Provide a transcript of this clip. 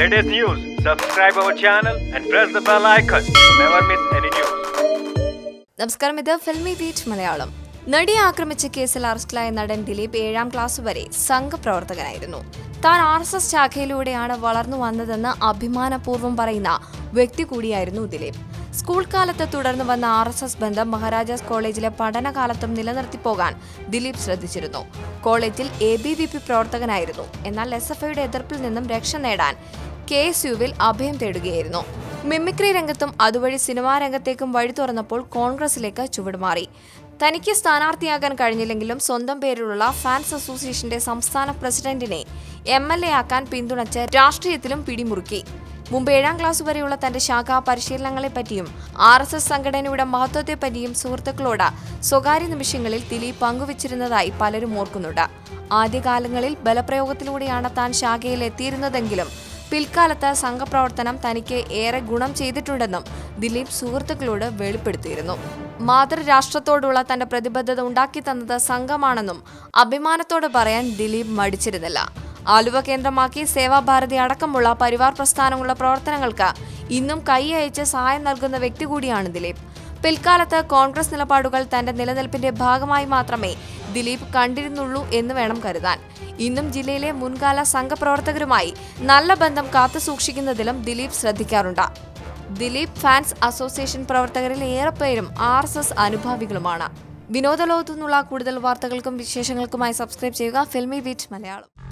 latest news, subscribe our channel and press the bell icon to never miss any news. നമസ്കാരം. ഇത് filmy beat Malayalam. നടിയെ ആക്രമിച്ച കേസിൽ അറസ്റ്റിലായ നടൻ ദിലീപ് ഏഴാം ക്ലാസ് വരെ സംഘപ്രവർത്തകനായിരുന്നു. താൻ ആർ എസ് എസ് ശാഖയിലൂടെയാണ് വളർന്നു വന്നതെന്ന് അഭിമാനപൂർവം പറയുന്ന വ്യക്തി കൂടിയായിരുന്നു ദിലീപ്. സ്കൂൾ കാലത്ത് തുടർന്ന് വന്ന ആർ എസ് എസ് ബന്ധം മഹാരാജാസ് കോളേജിലെ പഠനകാലത്തും നിലനിർത്തി പോകാൻ ദിലീപ് ശ്രദ്ധിച്ചിരുന്നു. കോളേജിൽ എ ബി വി പി പ്രവർത്തകനായിരുന്നു. എന്നാൽ എസ് എഫ് ഐയുടെ എതിർപ്പിൽ നിന്നും രക്ഷ നേടാൻ കെ എസ് യുവിൽ അഭയം തേടുകയായിരുന്നു. മിമിക്രി രംഗത്തും അതുവഴി സിനിമാ രംഗത്തേക്കും വഴി തുറന്നപ്പോൾ കോൺഗ്രസിലേക്ക് ചുവടുമാറി തനിക്ക് സ്ഥാനാർത്ഥിയാകാൻ കഴിഞ്ഞില്ലെങ്കിലും സ്വന്തം പേരിലുള്ള ഫാൻസ് അസോസിയേഷന്റെ സംസ്ഥാന പ്രസിഡന്റിനെ എം എൽ എ ആക്കാൻ പിന്തുണച്ച് രാഷ്ട്രീയത്തിലും പിടിമുറുക്കി. മുമ്പ് ഏഴാം ക്ലാസ് വരെയുള്ള തന്റെ ശാഖാ പരിശീലനങ്ങളെപ്പറ്റിയും ആർ എസ് എസ് സംഘടനയുടെ മഹത്വത്തെപ്പറ്റിയും സുഹൃത്തുക്കളോട് സ്വകാര്യ നിമിഷങ്ങളിൽ ദിലീപ് പങ്കുവച്ചിരുന്നതായി പലരും ഓർക്കുന്നുണ്ട്. ആദ്യകാലങ്ങളിൽ ബലപ്രയോഗത്തിലൂടെയാണ് താൻ ശാഖയിൽ എത്തിയിരുന്നതെങ്കിലും പിൽക്കാലത്ത് സംഘപ്രവർത്തനം തനിക്ക് ഏറെ ഗുണം ചെയ്തിട്ടുണ്ടെന്നും ദിലീപ് സുഹൃത്തുക്കളോട് വെളിപ്പെടുത്തിയിരുന്നു. മാതൃരാഷ്ട്രത്തോടുള്ള തന്റെ പ്രതിബദ്ധത ഉണ്ടാക്കി തന്നത് സംഘമാണെന്നും അഭിമാനത്തോടെ പറയാൻ ദിലീപ് മടിച്ചിരുന്നില്ല. ആലുവ കേന്ദ്രമാക്കി സേവാഭാരതി അടക്കമുള്ള പരിവാർ പ്രസ്ഥാനങ്ങളുടെ പ്രവർത്തനങ്ങൾക്ക് ഇന്നും കൈയയച്ച് സഹായം നൽകുന്ന വ്യക്തി കൂടിയാണ് ദിലീപ്. പിൽക്കാലത്ത് കോൺഗ്രസ് നിലപാടുകൾ തന്റെ നിലനിൽപ്പിന്റെ ഭാഗമായി മാത്രമേ ദിലീപ് കണ്ടിരുന്നുള്ളൂ എന്ന് വേണം കരുതാൻ. ഇന്നും ജില്ലയിലെ മുൻകാല സംഘപ്രവർത്തകരുമായി നല്ല ബന്ധം കാത്തു കാത്തുസൂക്ഷിക്കുന്നതിലും ദിലീപ് ശ്രദ്ധിക്കാറുണ്ട്. ദിലീപ് ഫാൻസ് അസോസിയേഷൻ പ്രവർത്തകരിൽ ഏറെപ്പേരും ആർ എസ് എസ് അനുഭാവികളുമാണ്. വിനോദലോകത്തു നിന്നുള്ള കൂടുതൽ വാർത്തകൾക്കും വിശേഷങ്ങൾക്കുമായി സബ്സ്ക്രൈബ് ചെയ്യുക ഫിൽമി ബീറ്റ് മലയാളം.